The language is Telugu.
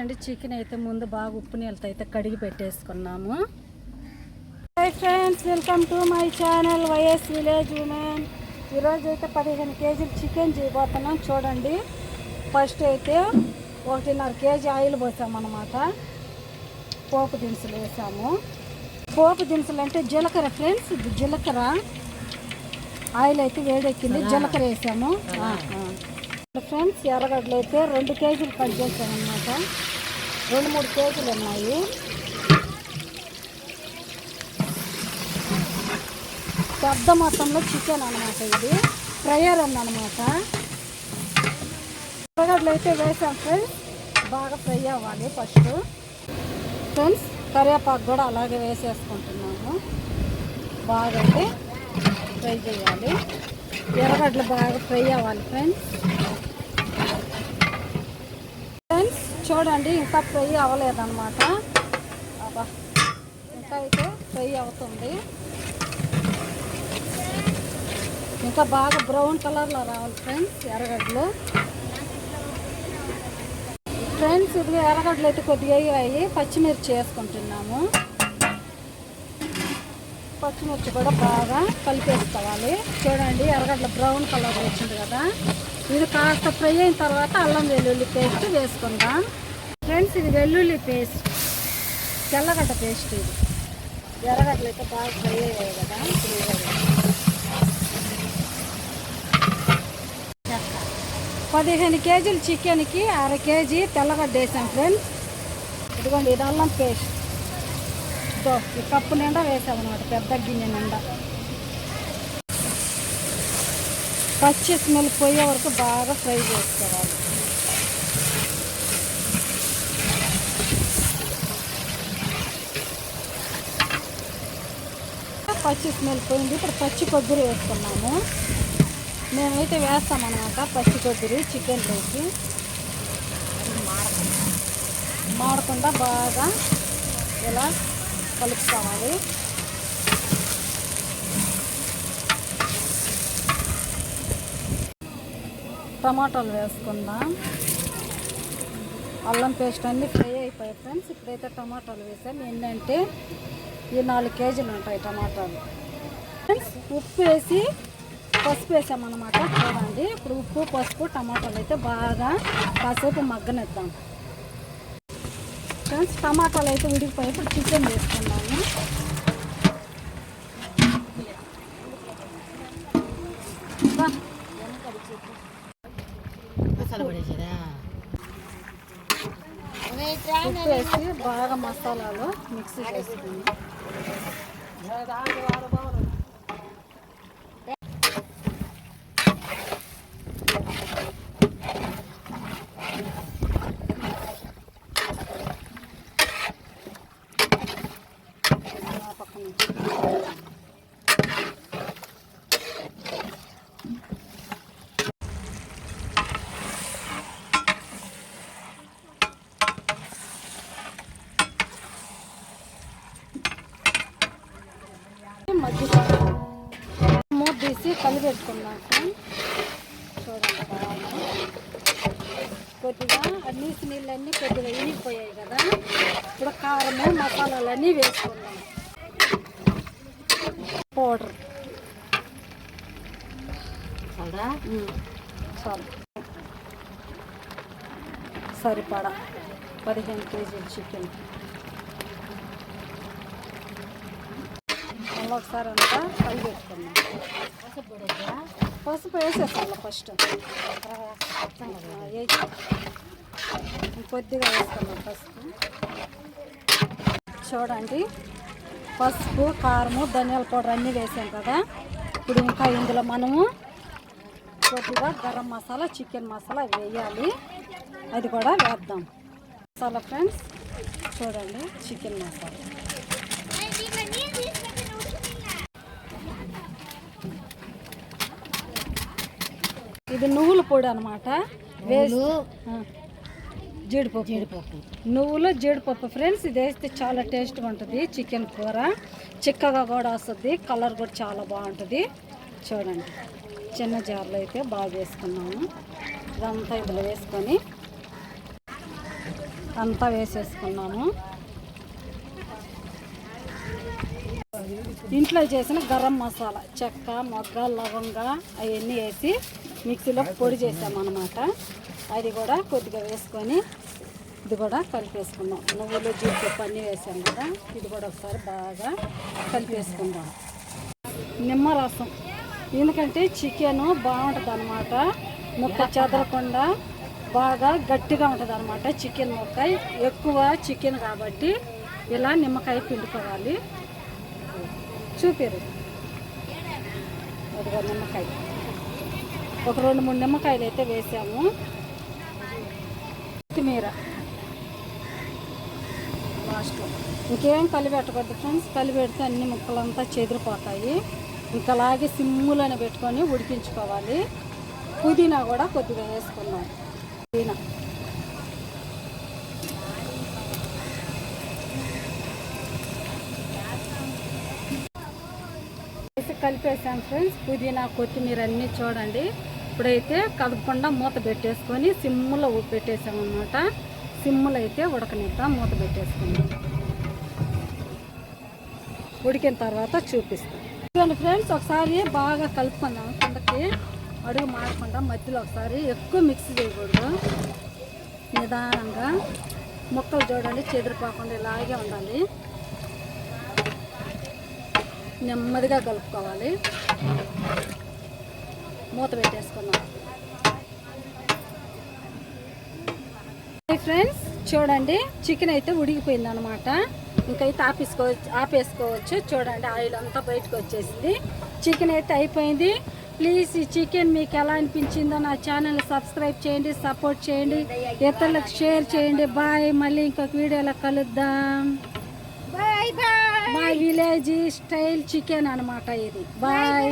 చూడండి చికెన్ అయితే ముందు బాగా ఉప్పు నీళ్ళతో అయితే కడిగి పెట్టేసుకున్నాము. Hi friends welcome to my channel YS village women ఈరోజు అయితే పదిహేను కేజీలు చికెన్ చేయబోతున్నాం. చూడండి ఫస్ట్ అయితే ఒకటిన్నర కేజీ ఆయిల్ పోసామన్నమాట. పోపు దినుసులు వేసాము. పోపు దినుసులు అంటే జీలకర్ర ఫ్రెండ్స్ జీలకర్ర. ఆయిల్ అయితే వేడెక్కింది జీలకర్ర వేసాము. ఫ్రెండ్స్ ఎర్రగడ్డలు అయితే రెండు కేజీలు కట్ చేశాను అనమాట రెండు మూడు కేజీలు ఉన్నాయి. పెద్ద మొత్తంలో చికెన్ అనమాట ఇది. ఫ్రయర్ ఉందన్నమాట. ఎర్రగడ్డలు అయితే వేసాం ఫ్రెండ్స్. బాగా ఫ్రై అవ్వాలి ఫస్ట్. ఫ్రెండ్స్ కరివేపాకు కూడా అలాగే వేసేసుకుంటున్నాము. బాగా అయితే ఫ్రై చేయాలి. ఎర్రగడ్డలు బాగా ఫ్రై అవ్వాలి ఫ్రెండ్స్ ఫ్రెండ్స్ చూడండి ఇంకా ఫ్రై అవ్వలేదన్నమాట. అబ్బా ఇంకా అయితే ఫ్రై అవుతుంది. ఇంకా బాగా బ్రౌన్ కలర్లో రావాలి ఫ్రెండ్స్ ఎర్రగడ్డలు. ఫ్రెండ్స్ ఇది ఎర్రగడ్డలు అయితే కొద్దిగా అయ్యాయి. పచ్చిమిర్చి వేసుకుంటున్నాము. పచ్చిమిర్చి కూడా బాగా కలిపేసుకోవాలి. చూడండి ఎర్రగడ్డ బ్రౌన్ కలర్ వచ్చింది కదా. ఇది కాస్త ఫ్రై అయిన తర్వాత అల్లం వెల్లుల్లి పేస్ట్ వేసుకుందాం. ఫ్రెండ్స్ ఇది వెల్లుల్లి పేస్ట్. తెల్లగడ్డ పేస్ట్ ఇది. ఎర్రగడ్డలైతే అయితే బాగా ఫ్రై అయ్యాయి కదా పదిహేను కేజీలు చికెన్కి అర కేజీ తెల్లగడ్డ వేసాం ఫ్రెండ్స్. ఇదిగోండి ఇది అల్లం పేస్ట్. ఇదో ఈ కప్పు నిండా వేసామన్నమాట పెద్ద గిన్నె నిండా. పచ్చి స్మెల్ పోయే వరకు బాగా ఫ్రై చేసుకోవాలి. పచ్చి స్మెల్ పోయింది. ఇప్పుడు పచ్చి కొబ్బరి వేసుకున్నాము మేమైతే వేస్తామన్నమాట పచ్చి కొబ్బరి చికెన్లోకి మాడకుండా బాగా ఇలా కలుపుకోవాలి. టమాటాలు వేసుకుందాం. అల్లం పేస్ట్ అన్నీ ఫ్రై అయిపోయాయి ఫ్రెండ్స్. ఇప్పుడైతే టమాటాలు వేసాం ఏంటంటే ఈ నాలుగు కేజీలు ఉంటాయి టమాటాలు. ఫ్రెండ్స్ ఉప్పు వేసి పసుపు వేసామన్నమాట. చూడండి ఇప్పుడు ఉప్పు పసుపు టమాటాలు అయితే బాగా కాసేపు మగ్గనిద్దాం. ఫ్రెండ్స్ టమాటాలు అయితే ఉడికిపోయి ఇప్పుడు చికెన్ వేసుకున్నాము ఉప్పు వేసి బాగా మసాలాలు మిక్సీ చేసుకుందాం Yeah, that's a lot of money. మజ్జిగ మూత తీసి కలిపెట్టుకున్నాం చూడండి కొద్దిగా నీసు నీళ్ళన్నీ కొద్దిగా ఇనిగిపోయాయి కదా. ఇప్పుడు కారము మసాలాలన్నీ వేసుకున్నాం పౌడర్. చాలు. సరిపడా పదిహేను కేజీలు చికెన్. మళ్ళీ ఒకసారి అంతా కలిపెట్టుకున్నాం పసుపు వేసేసాను ఫస్ట్ వేసి కొద్దిగా వేసుకున్నాం పసుపు. చూడండి. పసుపు కారము ధనియాల పౌడర్ అన్నీ వేసాం కదా. ఇప్పుడు ఇంకా ఇందులో మనము కొద్దిగా గరం మసాలా చికెన్ మసాలా వేయాలి. అది కూడా వేద్దాం. మసాలా ఫ్రెండ్స్ చూడండి చికెన్ మసాలా. ఇది నువ్వుల పొడి అనమాట వేసి జీడిపప్పు. జీడిపప్పు. నువ్వులు జీడిపప్పు ఫ్రెండ్స్ ఇది వేస్తే చాలా టేస్ట్గా ఉంటుంది. చికెన్ కూర చిక్కగా కూడా వస్తుంది. కలర్ కూడా చాలా బాగుంటుంది. చూడండి. చిన్న జార్లో అయితే బాగా వేసుకున్నాము. ఇదంతా ఇందులో వేసుకొని అంతా వేసేసుకున్నాము. ఇంట్లో చేసిన గరం మసాలా చెక్క మొగ్గ లవంగ అవన్నీ వేసి మిక్సీలో పొడి చేసామన్నమాట. అది కూడా కొద్దిగా వేసుకొని ఇది కూడా కలిపేసుకుందాం. నువ్వులు జీడిపప్పు అన్నీ వేసాం కదా ఇది కూడా ఒకసారి బాగా కలిపేసుకుందాం. నిమ్మరసం ఎందుకంటే చికెన్ బాగుంటుంది అనమాట ముక్క చెదరకుండా బాగా గట్టిగా ఉంటుంది అనమాట చికెన్ ముక్క. ఎక్కువ చికెన్ కాబట్టి ఇలా నిమ్మకాయ పిండుకోవాలి. చూపారు. ఒక నిమ్మకాయ. ఒక రెండు మూడు నిమ్మకాయలు అయితే వేసాము. కొత్తిమీర. లాస్ట్ ఇంకేం కలిపెట్టకూడదు ఫ్రెండ్స్. కలిపెడితే అన్ని ముక్కలంతా చెదిరిపోతాయి. ఇంకా అలాగే సిమ్ములను పెట్టుకొని ఉడికించుకోవాలి. పుదీనా కూడా కొద్దిగా వేసుకున్నాం పుదీనా. కలిపేసాం ఫ్రెండ్స్. పుదీనా కొత్తిమీర అన్నీ చూడండి. ఇప్పుడైతే కదపకుండా మూత పెట్టేసుకొని సిమ్ములో పెట్టేసామన్నమాట. అనమాట సిమ్ములో అయితే ఉడకనిద్దాం మూత పెట్టేసుకుందాం. ఉడికిన తర్వాత చూపిస్తాం. చూడండి ఫ్రెండ్స్ ఒకసారి బాగా కలుపుకుందాం. కిందకి అడుగు మారకుండా మధ్యలో ఒకసారి ఎక్కువ మిక్స్ చేయకూడదు. నిదానంగా ముక్కలు చూడండి చెదిరిపోకుండా ఇలాగే ఉండాలి. నెమ్మదిగా కలుపుకోవాలి. మూత పెట్టేసుకున్నాం ఫ్రెండ్స్ చూడండి చికెన్ అయితే ఉడికిపోయింది అనమాట ఇంకైతే ఆపేసుకోవచ్చు ఆపేసుకోవచ్చు. చూడండి ఆయిల్ అంతా బయటకు వచ్చేసింది. చికెన్ అయితే అయిపోయింది. ప్లీజ్ ఈ చికెన్ మీకు ఎలా అనిపించిందో నా ఛానల్ సబ్స్క్రైబ్ చేయండి సపోర్ట్ చేయండి. ఇతరులకు షేర్ చేయండి. బాయ్. మళ్ళీ ఇంకొక వీడియోలో కలుద్దాం. మా విలేజ్ స్టైల్ చికెన్ అనమాట ఇది. బాయ్.